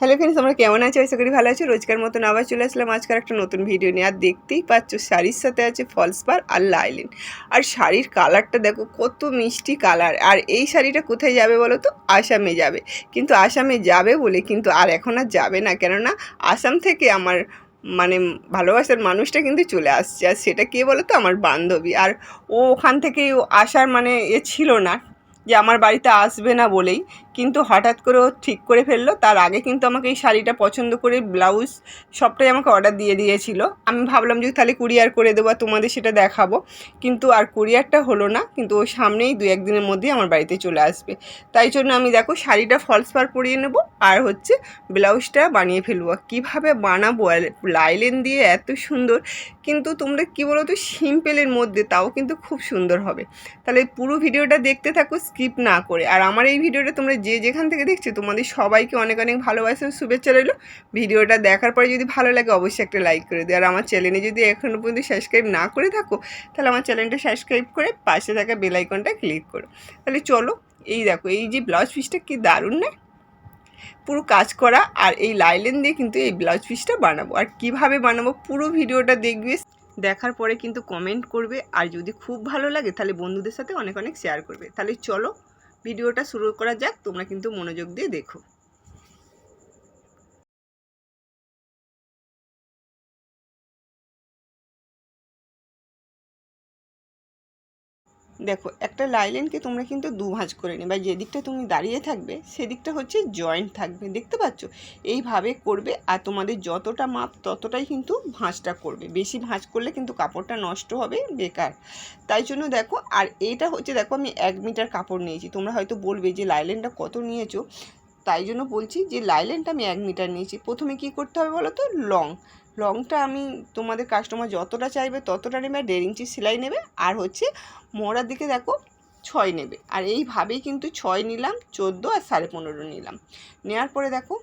Hello friends আমরা কেমন আছি? আশা করি ভালো আছি। রোজকার মতন আবার চলে আসলাম আজকাল একটা নতুন ভিডিও নিয়ে। আর দেখতেই পাচ্ছ, শাড়ির সাথে আছে ফলস পার আর লাইলিন আর শাড়ির কালারটা দেখো, কত মিষ্টি কালার আর এই শাড়িটা কোথায় যাবে বলো তো? আসামে যাবে। কিন্তু আসামে যাবে বলে কিন্তু আর এখন আর যাবে না। কেননা আসাম থেকে আমার মানে ভালোবাসার মানুষটা কিন্তু চলে আসছে। আর সেটা কে বলো তো? আমার বান্ধবী। আর ও ওখান থেকে আসার মানে এ ছিল না যে আমার বাড়িতে আসবে না বলেই। কিন্তু হঠাৎ করে ও ঠিক করে ফেলল। তার আগে কিন্তু আমাকে এই শাড়িটা পছন্দ করে ব্লাউজ সবটাই আমাকে অর্ডার দিয়ে দিয়েছিল। আমি ভাবলাম যে তাহলে কুরিয়ার করে দেবো তোমাদের সেটা দেখাবো। কিন্তু আর কুরিয়ারটা হলো না, কিন্তু ও সামনেই দু একদিনের মধ্যেই আমার বাড়িতে চলে আসবে। তাই জন্য আমি দেখো শাড়িটা ফলস পার পরিয়ে নেব আর হচ্ছে ব্লাউজটা বানিয়ে ফেলব। কীভাবে বানাবো? লাইলেন দিয়ে এত সুন্দর। কিন্তু তোমরা কী বলো তো সিম্পলের মধ্যে তাও কিন্তু খুব সুন্দর হবে। তাহলে পুরো ভিডিওটা দেখতে থাকো স্কিপ না করে। আর আমার এই ভিডিওটা তোমরা যে যেখান থেকে দেখছ তোমাদের সবাইকে অনেক অনেক ভালোবাসা শুভেচ্ছা রইল। ভিডিওটা দেখার পরে যদি ভালো লাগে অবশ্যই একটা লাইক করে দিও। আর আমার চ্যানেলে যদি এখনও পর্যন্ত সাবস্ক্রাইব না করে থাকো, তাহলে আমার চ্যানেলটা সাবস্ক্রাইব করে পাশে থাকা বেলাইকনটা ক্লিক করো। তাহলে চলো, এই দেখো, এই যে ব্লাউজ পিসটা কি দারুণ না? পুরো কাজ করা আর এই লাইলেন দিয়ে কিন্তু এই ব্লাউজ পিসটা বানাবো। আর কীভাবে বানাবো পুরো ভিডিওটা দেখবে, দেখার পরে কিন্তু কমেন্ট করবে। আর যদি খুব ভালো লাগে তাহলে বন্ধুদের সাথে অনেক অনেক শেয়ার করবে। তাহলে চলো ভিডিওটা শুরু করা যাক তোমরা কিন্তু মনোযোগ দিয়ে দেখো। দেখো, একটা লাইলেনকে তোমরা কিন্তু দু ভাঁজ করে নেবে যে দিকটা তুমি দাঁড়িয়ে থাকবে, সেদিকটা হচ্ছে জয়েন্ট থাকবে। দেখতে পাচ্ছ? এইভাবে করবে আর তোমাদের যতটা মাপ, ততটাই কিন্তু ভাঁজটা করবে। বেশি ভাঁজ করলে কিন্তু কাপড়টা নষ্ট হবে, বেকার। তাই জন্য দেখো, আর এটা হচ্ছে, দেখো, আমি এক মিটার কাপড় নিয়েছি। তোমরা হয়তো বলবে যে, লাইলেনটা কত নিয়েছো? তাই জন্য বলছি যে, লাইলেনটা আমি এক মিটার নিয়েছি। প্রথমে কি করতে হবে বলো তো? লং। লংটা আমি তোমাদের কাস্টমার যতটা চাইবে ততটা নেবে, আর দেড় ইঞ্চি সেলাই নেবে, আর হচ্ছে মোড়ার দিকে দেখো ছয় নেবে। আর এইভাবেই কিন্তু ছয় নিলাম, চোদ্দ আর সাড়ে পনেরো নিলাম। নেওয়ার পরে দেখো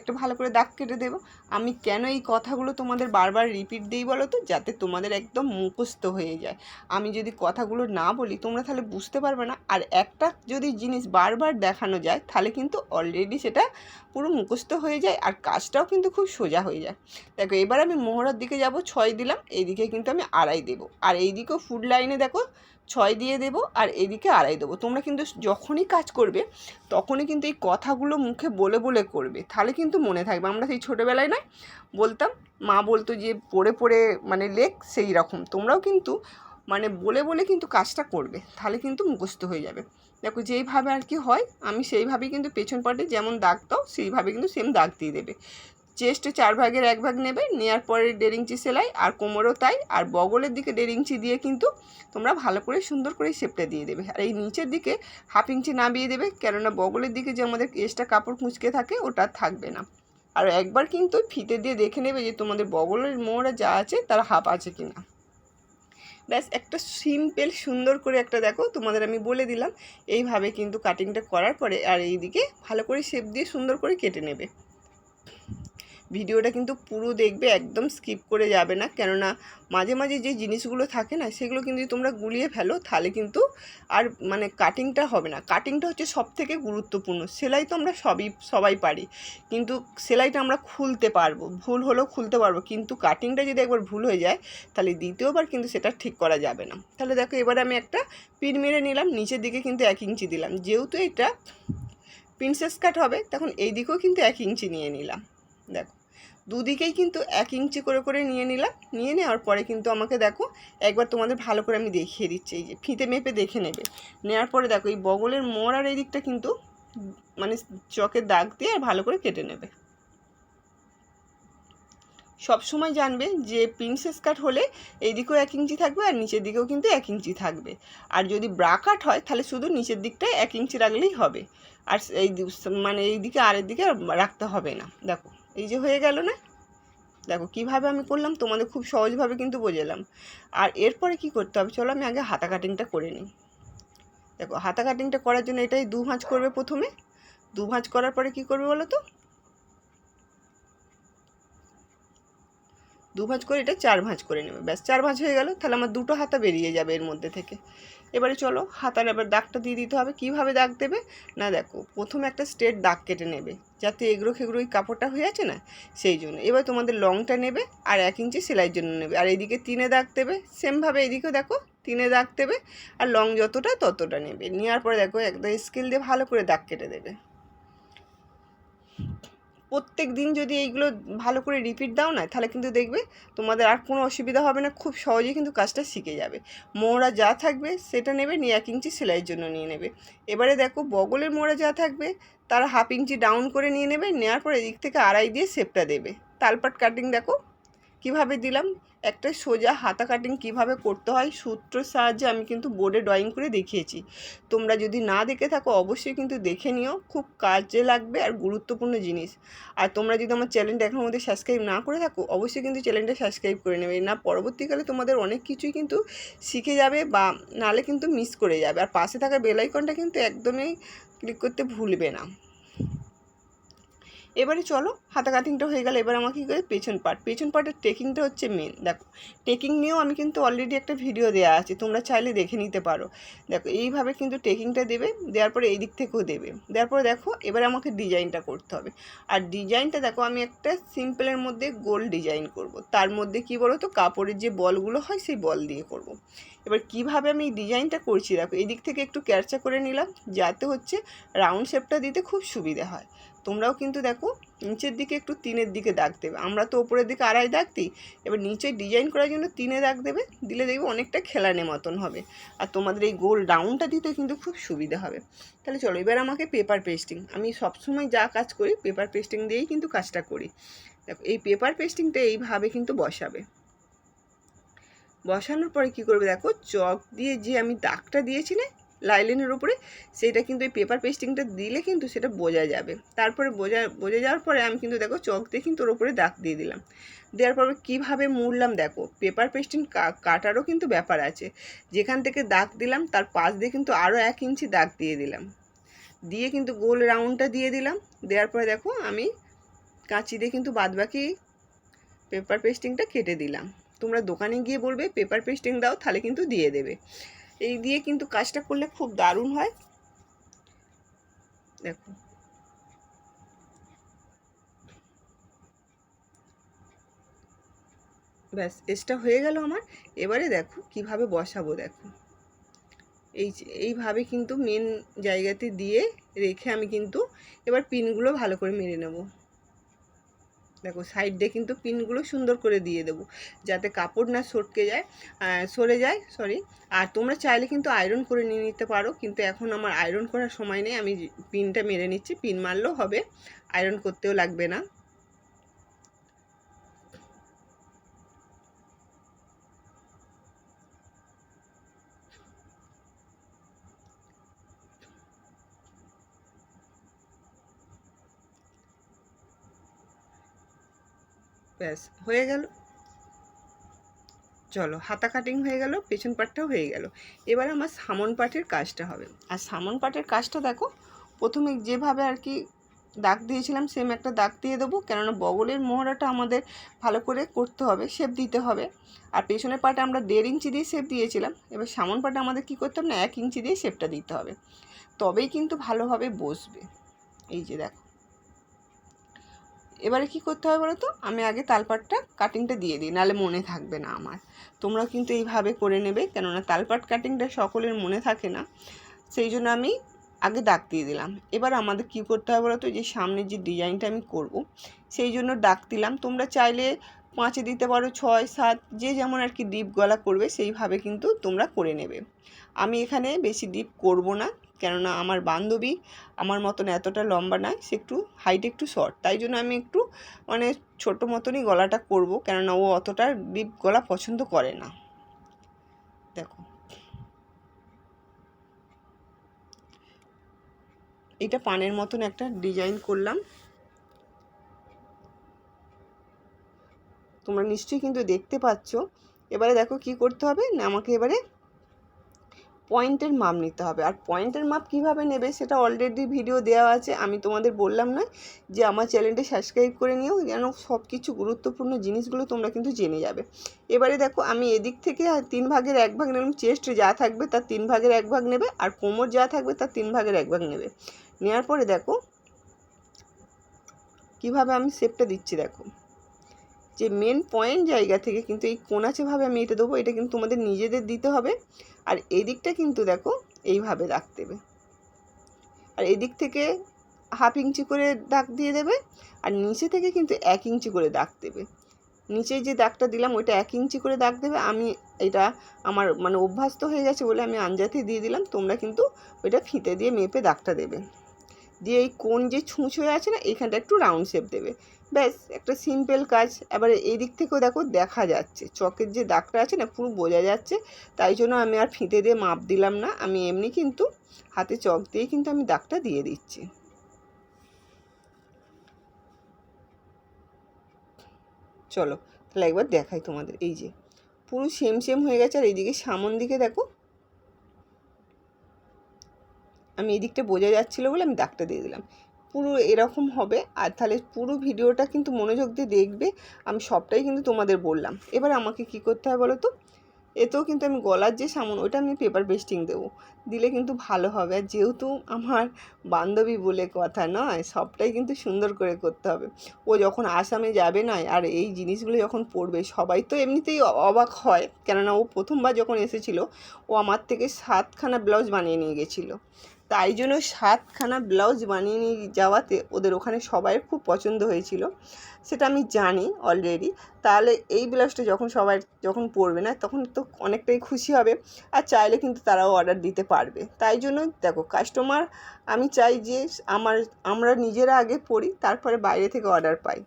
একটা ভালো করে দাগ কেটে দেবো। আমি কেন এই কথাগুলো তোমাদের বারবার রিপিট দিই বলো তো? যাতে তোমাদের একদম মুখস্থ হয়ে যায়। আমি যদি কথাগুলো না বলি, তোমরা তাহলে বুঝতে পারবে না। আর একটা যদি জিনিস বারবার দেখানো যায়, তাহলে কিন্তু অলরেডি সেটা পুরো মুখস্থ হয়ে যায় আর কাজটাও কিন্তু খুব সোজা হয়ে যায়। দেখো, এবার আমি মোহরার দিকে যাব, ছয় দিলাম, এইদিকে কিন্তু আমি আড়াই দেবো। আর এইদিকেও ফুড লাইনে দেখো, ছয় দিয়ে দেবো আর এদিকে আড়াই দেবো। তোমরা কিন্তু যখনই কাজ করবে, তখনই কিন্তু এই কথাগুলো মুখে বলে বলে করবে। তাহলে কিন্তু মনে থাকবে। আমরা সেই ছোটোবেলায় নয়, বলতাম, মা বলতো যে, পড়ে পড়ে মানে লেখ সেই রকম। তোমরাও কিন্তু মানে বলে বলে কিন্তু কাজটা করবে, তাহলে কিন্তু মুখস্থ হয়ে যাবে। দেখো, যেইভাবে আর কি হয়, আমি সেইভাবেই কিন্তু পেছন পাটে যেমন দাগ দাও, সেইভাবে কিন্তু সেম দাগ দিয়ে দেবে। চেস্টে চার ভাগের এক ভাগ নেবে নেওয়ার পরে দেড় ইঞ্চি সেলাই, আর কোমরও তাই, আর বগলের দিকে দেড় ইঞ্চি দিয়ে কিন্তু তোমরা ভালো করে সুন্দর করে শেপটা দিয়ে দেবে। আর এই নিচের দিকে হাফ ইঞ্চি নামিয়ে দেবে, কেননা বগলের দিকে যে আমাদের এক্সট্রা কাপড় কুঁচকে থাকে, ওটা থাকবে না। আর একবার কিন্তু ফিতে দিয়ে দেখে নেবে যে তোমাদের বগলের মোড়া যা আছে, তার হাফ আছে কি না ব্যাস, একটা সিম্পল সুন্দর করে একটা দেখো, তোমাদের আমি বলে দিলাম। এইভাবে কিন্তু কাটিংটা করার পরে আর এইদিকে ভালো করে শেপ দিয়ে সুন্দর করে কেটে নেবে। ভিডিওটা কিন্তু পুরো দেখবে, একদম স্কিপ করে যাবে না। কেননা মাঝে মাঝে যে জিনিসগুলো থাকে না, সেগুলো কিন্তু তোমরা গুলিয়ে ফেলো, তাহলে কিন্তু আর মানে কাটিংটা হবে না। কাটিংটা হচ্ছে সব থেকে গুরুত্বপূর্ণ। সেলাই তো আমরা সবই, সবাই পারি। কিন্তু সেলাইটা আমরা খুলতে পারব। ভুল হলেও খুলতে পারব। কিন্তু কাটিংটা যদি একবার ভুল হয়ে যায়, তাহলে দ্বিতীয়বার কিন্তু সেটা ঠিক করা যাবে না। তাহলে দেখো, এবারে আমি একটা পিন মেরে নিলাম। নিচের দিকে কিন্তু এক ইঞ্চি দিলাম। যেহেতু এটা প্রিন্সেস কাট হবে, তখন এই দিকেও কিন্তু এক ইঞ্চি নিয়ে নিলাম। দেখো। দুদিকেই কিন্তু এক ইঞ্চি করে করে নিয়ে নিলাম। নিয়ে নেওয়ার পরে কিন্তু আমাকে দেখো, একবার তোমাদের ভালো করে আমি দেখিয়ে দিচ্ছি। এই যে ফিতে মেপে দেখে নেবে। নেওয়ার পরে দেখো, এই বগলের মোড় আর এই দিকটা কিন্তু মানে চকের দাগ দিয়ে আর ভালো করে কেটে নেবে। সব সময় জানবে যে প্রিন্সেস কাট হলে এই দিকেও এক ইঞ্চি থাকবে আর নিচের দিকেও কিন্তু এক ইঞ্চি থাকবে। আর যদি ব্রা কাট হয়, তাহলে শুধু নিচের দিকটায় এক ইঞ্চি রাখলেই হবে। আর এই মানে এই দিকে আরের দিকে রাখতে হবে না। দেখো। এই যে হয়ে গেল না? দেখো, কীভাবে আমি করলাম তোমাদের খুব সহজভাবে কিন্তু বোঝালাম। আর এরপরে কি করতে হবে? চলো আমি আগে হাতা কাটিংটা করে নিই। দেখো, হাতা কাটিংটা করার জন্য এটাই দু ভাঁজ করবে প্রথমে। দু ভাঁজ করার পরে কি করবে বলো তো? দু ভাঁজ করে এটা চার ভাঁজ করে নেবে। ব্যাস, চার ভাঁজ হয়ে গেল, তাহলে আমার দুটো হাতা বেরিয়ে যাবে এর মধ্যে থেকে। এবারে চলো, হাতার এবার দাগটা দিয়ে দিতে হবে। কীভাবে দাগ দেবে? না, দেখো, প্রথমে একটা স্ট্রেট দাগ কেটে নেবে, যাতে এগুলো খেগুলো ওই কাপড়টা হয়ে আছে না? সেই জন্য। এবার তোমাদের লংটা নেবে আর এক ইঞ্চি সেলাইয়ের জন্য নেবে। আর এইদিকে তিনে দাগ দেবে, সেমভাবে এইদিকেও দেখো, তিনে দাগ দেবে। আর লং যতটা, ততটা নেবে। নেওয়ার পরে দেখো, একদম স্কেল দিয়ে ভালো করে দাগ কেটে দেবে। প্রত্যেক দিন যদি এইগুলো ভালো করে রিপিট দাও না, তাহলে কিন্তু দেখবে তোমাদের আর কোনো অসুবিধা হবে না, খুব সহজেই কিন্তু কাজটা শিখে যাবে। মোড়া যা থাকবে সেটা নেবে, নিয়ে এক ইঞ্চি সেলাইয়ের জন্য নিয়ে নেবে। এবারে দেখো বগলের মোড়া যা থাকবে, তার হাফ ইঞ্চি ডাউন করে নিয়ে নেবে নেওয়ার পরে এদিক থেকে আড়াই দিয়ে শেপটা দেবে। তালপাট কাটিং দেখো, কীভাবে দিলাম? একটা সোজা হাতা কাটিং কীভাবে করতে হয়, সূত্রের সাহায্যে আমি কিন্তু বোর্ডে ড্রয়িং করে দেখিয়েছি। তোমরা যদি না দেখে থাকো, অবশ্যই কিন্তু দেখে নিও, খুব কাজে লাগবে আর গুরুত্বপূর্ণ জিনিস। আর তোমরা যদি আমার চ্যানেলটা এখনও মধ্যে সাবস্ক্রাইব না করে থাকো, অবশ্যই কিন্তু চ্যানেলটা সাবস্ক্রাইব করে নেবে। না, পরবর্তীকালে তোমাদের অনেক কিছুই কিন্তু শিখে যাবে বা নালে কিন্তু মিস করে যাবে। আর পাশে থাকা বেলাইকনটা কিন্তু একদমই ক্লিক করতে ভুলবে না। এবারে চলো হাতা কাটিংটা হয়ে গেল, এবার আমাকে কী করে? পেছন পার্ট পেছন পার্টের টেকিংটা হচ্ছে মেন দেখো টেকিং নিয়েও আমি কিন্তু অলরেডি একটা ভিডিও দেওয়া আছে, তোমরা চাইলে দেখে নিতে পারো। দেখো, এইভাবে কিন্তু টেকিংটা দেবে, দেওয়ার পরে এই দিক থেকেও দেবে। দেওয়ার পরে দেখো, এবার আমাকে ডিজাইনটা করতে হবে। আর ডিজাইনটা দেখো, আমি একটা সিম্পলের মধ্যে গোল ডিজাইন করব। তার মধ্যে কি বলো তো কাপড়ের যে বলগুলো হয়, সেই বল দিয়ে করব। এবার কীভাবে আমি ডিজাইনটা করছি? দেখো এই দিক থেকে একটু ক্যারচা করে নিলাম, যাতে হচ্ছে রাউন্ড শেপটা দিতে খুব সুবিধা হয়। তোমরাও কিন্তু দেখো নিচের দিকে একটু তিনের দিকে দাগ দেবে। আমরা তো ওপরের দিকে আড়াই দাগ দিই, এবার নিচে ডিজাইন করার জন্য তিনে দাগ দেবে, দিলে দেখবে অনেকটা খেলানে মতন হবে। আর তোমাদের এই গোল রাউন্ডটা দিতে কিন্তু খুব সুবিধা হবে। তাহলে চলো, এবার আমাকে পেপার পেস্টিং আমি সবসময় যা কাজ করি পেপার পেস্টিং দিয়েই কিন্তু কাজটা করি। দেখো, এই পেপার পেস্টিংটা এইভাবে কিন্তু বসাবে। বসানোর পরে কি করবে দেখো, চক দিয়ে যে আমি দাগটা দিয়েছি না লাইলিনের উপরে সেটা কিন্তু এই পেপার পেস্টিংটা দিলে কিন্তু সেটা বোঝা যাবে। তারপরে বোঝা বোঝা যাওয়ার পরে আমি কিন্তু দেখো চক দিয়ে কিন্তু ওর উপরে দাগ দিয়ে দিলাম। দেওয়ার পরে কীভাবে মুড়লাম দেখো পেপার পেস্টিং কাটারও কিন্তু ব্যাপার আছে। যেখান থেকে দাগ দিলাম, তার পাশ দিয়ে কিন্তু আরও এক ইঞ্চি দাগ দিয়ে দিলাম। দিয়ে কিন্তু গোল রাউন্ডটা দিয়ে দিলাম। দেওয়ার পরে দেখো আমি কাঁচি দিয়ে কিন্তু বাদবাকি পেপার পেস্টিংটা কেটে দিলাম। তোমরা দোকানে গিয়ে বলবে পেপার পেস্টিং দাও, তাহলে কিন্তু দিয়ে দেবে। এই দিয়ে কিন্তু কাজটা করলে খুব দারুণ হয়। দেখো। ব্যাস এসটা হয়ে গেল আমার। এবারে দেখো কীভাবে বসাবো, দেখো। এই এইভাবে কিন্তু মেন জায়গাতে দিয়ে রেখে আমি কিন্তু এবার পিনগুলো ভালো করে মেরে নেব। দেখো সাইড দিয়ে কিন্তু পিনগুলো সুন্দর করে দিয়ে দেবো, যাতে কাপড় না সটকে যায় সরে যায় সরি আর তোমরা চাইলে কিন্তু আয়রন করে নিয়ে নিতে পারো, কিন্তু এখন আমার আয়রন করার সময় নেই, আমি পিনটা মেরে নিচ্ছি, পিন মারলেও হবে আয়রন করতেও লাগবে না। ব্যাস, হয়ে গেল। চলো, হাতা কাটিং হয়ে গেল, পেছন পাটটাও হয়ে গেল। এবার আমার সামন পাটের কাজটা হবে। আর সামন পাটের কাজটা দেখো, প্রথমে যেভাবে আর কি দাগ দিয়েছিলাম সেম একটা দাগ দিয়ে দেবো, কেননা বগলের মোহরাটা আমাদের ভালো করে করতে হবে শেপ দিতে হবে। আর পেছনের পাটে আমরা দেড় ইঞ্চি দিয়ে শেপ দিয়েছিলাম, এবার সামন পাটে আমাদের কী করতে হবে না, এক ইঞ্চি দিয়ে শেপটা দিতে হবে। তবেই কিন্তু ভালোভাবে বসবে। এই যে দেখো। এবারে কি করতে হবে বলো তো? আমি আগে তালপাটটা কাটিংটা দিয়ে দিই, নাহলে মনে থাকবে না আমার। তোমরা কিন্তু এইভাবে করে নেবে, কেননা তালপাট কাটিংটা সকলের মনে থাকে না। সেই জন্য আমি আগে দাগ দিয়ে দিলাম। এবার আমাদের কি করতে হবে বলো তো? যে সামনে যে ডিজাইনটা আমি করব, সেই জন্য দাগ দিলাম। তোমরা চাইলে পাঁচে দিতে পারো, ছয়, সাত, যে যেমন আর কি ডিপ গলা করবে, সেইভাবে কিন্তু তোমরা করে নেবে। আমি এখানে বেশি ডিপ করব না। কেননা আমার বান্ধবী আমার মতন এতটা লম্বা নয়, সে একটু হাইট একটু শর্ট তাই জন্য আমি একটু মানে ছোট মতনই গলাটা করব, কেননা ও অতটা ডিপ গলা পছন্দ করে না। দেখো। এটা পানের মতন একটা ডিজাইন করলাম। তোমরা নিশ্চয়ই কিন্তু দেখতে পাচ্ছ। এবারে দেখো কি করতে হবে? না আমাকে এবারে পয়েন্টের মাপ নিতে হবে। আর পয়েন্টের মাপ কীভাবে নেবে সেটা অলরেডি ভিডিও দেওয়া আছে। আমি তোমাদের বললাম না যে আমার চ্যানেলটা সাবস্ক্রাইব করে নিও যেন সব কিছু গুরুত্বপূর্ণ জিনিসগুলো তোমরা কিন্তু জেনে যাবে। এবারে দেখো, আমি এদিক থেকে তিন ভাগের এক ভাগ নিলাম। চেস্ট যা থাকবে তার তিন ভাগের এক ভাগ নেবে, আর কোমর যা থাকবে তার তিন ভাগের এক ভাগ নেবে। নেওয়ার পরে দেখো, কীভাবে আমি শেপটা দিচ্ছি দেখো। যে মেন পয়েন্ট জায়গা থেকে কিন্তু এই কোনাচেভাবে আমি এটা দেবো, এটা কিন্তু তোমাদের নিজেদের দিতে হবে। আর এদিকটা কিন্তু দেখো এইভাবে দাগ দেবে। আর এদিক থেকে হাফ ইঞ্চি করে দাগ দিয়ে দেবে, আর নিচে থেকে কিন্তু এক ইঞ্চি করে দাগ দেবে। নিচে যে দাগটা দিলাম, ওইটা এক ইঞ্চি করে দাগ দেবে। আমি এটা আমার মানে অভ্যস্ত হয়ে গেছে বলে আমি আঞ্জাতে দিয়ে দিলাম, তোমরা কিন্তু ওইটা ফিতে দিয়ে মেপে দাগটা দেবে। দিয়ে এই কোন যে ছুঁচ হয়ে আছে না, এখানটা একটু রাউন্ড শেপ দেবে। ব্যাস, একটা সিম্পল কাজ। এবারে এই দিক থেকেও দেখো দেখা যাচ্ছে। চকের যে দাগটা আছে না, পুরো বোঝা যাচ্ছে। তাই জন্য আমি আর ফিতে দিয়ে মাপ দিলাম না। আমি এমনি কিন্তু হাতে চক দিয়ে কিন্তু আমি দাগটা দিয়ে দিচ্ছি। চলো, তাহলে একবার দেখাই তোমাদের। এই যে, পুরো সেম সেম হয়ে গেছে। আর এইদিকে সামন দিকে দেখো, আমি এই দিকটা বোঝা যাচ্ছিল বলে আমি দাগটা দিয়ে দিলাম। পুরো এরকম হবে। আর তাহলে পুরো ভিডিওটা কিন্তু মনোযোগ দিয়ে দেখবে। আমি সবটাই কিন্তু তোমাদের বললাম। এবার আমাকে কি করতে হয় বলো তো? এতেও কিন্তু আমি গলার যে সামন ওটা আমি পেপার পেস্টিং দেবো। দিলে কিন্তু ভালো হবে। আর যেহেতু আমার বান্ধবী বলে কথা নয়, সবটাই কিন্তু সুন্দর করে করতে হবে। ও যখন আসামে যাবে নয়, আর এই জিনিসগুলো যখন পড়বে, সবাই তো এমনিতেই অবাক হয়। কেননা ও প্রথমবার যখন এসেছিল, ও আমার থেকে সাতখানা ব্লাউজ বানিয়ে নিয়ে গেছিল। তাই জন্য সাতখানা ব্লাউজ বানিয়ে নিয়ে যাওয়াতে ওদের ওখানে সবাইয়ের খুব পছন্দ হয়েছিল। সেটা আমি জানি অলরেডি তাহলে এই ব্লাউজটা যখন সবাই যখন পরবে না, তখন তো অনেকটাই খুশি হবে আর চাইলে কিন্তু তারাও অর্ডার দিতে পারবে। তাই জন্য দেখো কাস্টমার আমি চাই যে আমার, আমরা নিজেরা আগে পড়ি তারপরে বাইরে থেকে অর্ডার পাই।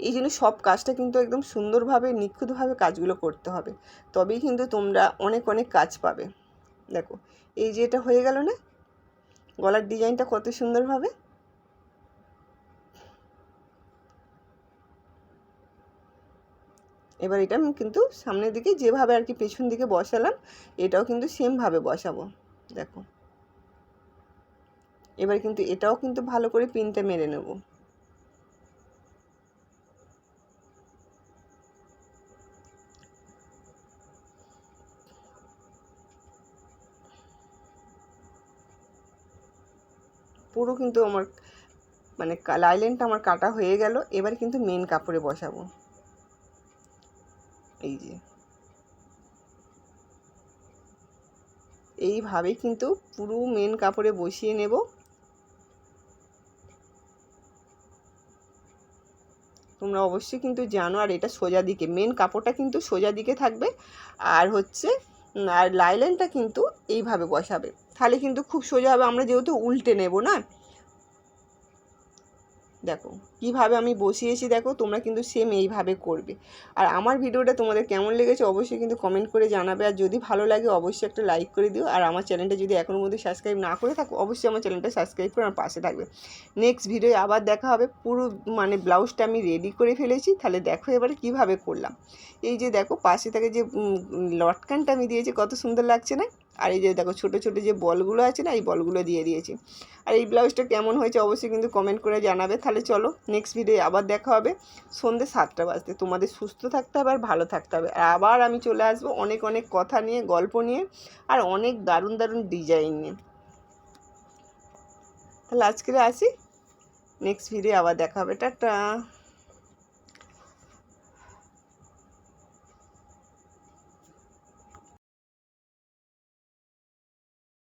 এই জন্য সব কাজটা কিন্তু একদম সুন্দরভাবে, নিখুঁতভাবে কাজগুলো করতে হবে। তবেই কিন্তু তোমরা অনেক অনেক কাজ পাবে। দেখো, এই যে এটা হয়ে গেল না? গলার ডিজাইনটা কত সুন্দরভাবে? এবার এটা কিন্তু সামনের দিকে যেভাবে আর কি পেছন দিকে বসালাম, এটাও কিন্তু সেমভাবে বসাবো, দেখো। এবার কিন্তু এটাও কিন্তু ভালো করে পিনটা মেরে নেব। পুরো কিন্তু আমার মানে লাইলেনটা আমার কাটা হয়ে গেল, এবার কিন্তু মেন কাপড়ে বসাবো। এই যে। এইভাবে কিন্তু পুরো মেন কাপড়ে বসিয়ে নেব। তোমরা অবশ্যই কিন্তু জানো, আর এটা সোজা দিকে মেন কাপড়টা কিন্তু সোজা দিকে থাকবে, আর হচ্ছে আর লাইলেনটা কিন্তু এইভাবে বসাবে। তাহলে কিন্তু খুব সোজা হবে, আমরা যেহেতু উল্টে নেব না? দেখো, কীভাবে আমি বসিয়েছি দেখো, তোমরা কিন্তু সেম এইভাবে করবে। আর আমার ভিডিওটা তোমাদের কেমন লেগেছে অবশ্যই কিন্তু কমেন্ট করে জানাবে। আর যদি ভালো লাগে অবশ্যই একটা লাইক করে দিও। আর আমার চ্যানেলটা যদি এখনও মধ্যে সাবস্ক্রাইব না করে থাকো, অবশ্যই আমার চ্যানেলটা সাবস্ক্রাইব করে আমার পাশে থাকবে। নেক্সট ভিডিও আবার দেখা হবে। পুরো মানে ব্লাউজটা আমি রেডি করে ফেলেছি। তাহলে দেখো এবারে কীভাবে করলাম। এই যে দেখো, পাশে থেকে যে লটকানটা আমি দিয়েছি, কত সুন্দর লাগছে না? আর এই যে দেখো, ছোটো ছোটো যে বলগুলো আছে না, এই বলগুলো দিয়ে দিয়েছি। আর এই ব্লাউজটা কেমন হয়েছে অবশ্যই কিন্তু কমেন্ট করে জানাবে। তাহলে চলো নেক্সট ভিডিও আবার দেখা হবে। সন্ধ্যে সাতটা বাজতে। তোমাদের সুস্থ থাকতে হবে আর ভালো থাকতে হবে। আর আবার আমি চলে আসব অনেক অনেক কথা নিয়ে, গল্প নিয়ে আর অনেক দারুণ দারুণ ডিজাইন নিয়ে। তাহলে আজকে আসি। নেক্সট ভিডিও আবার দেখা হবে। টাটা।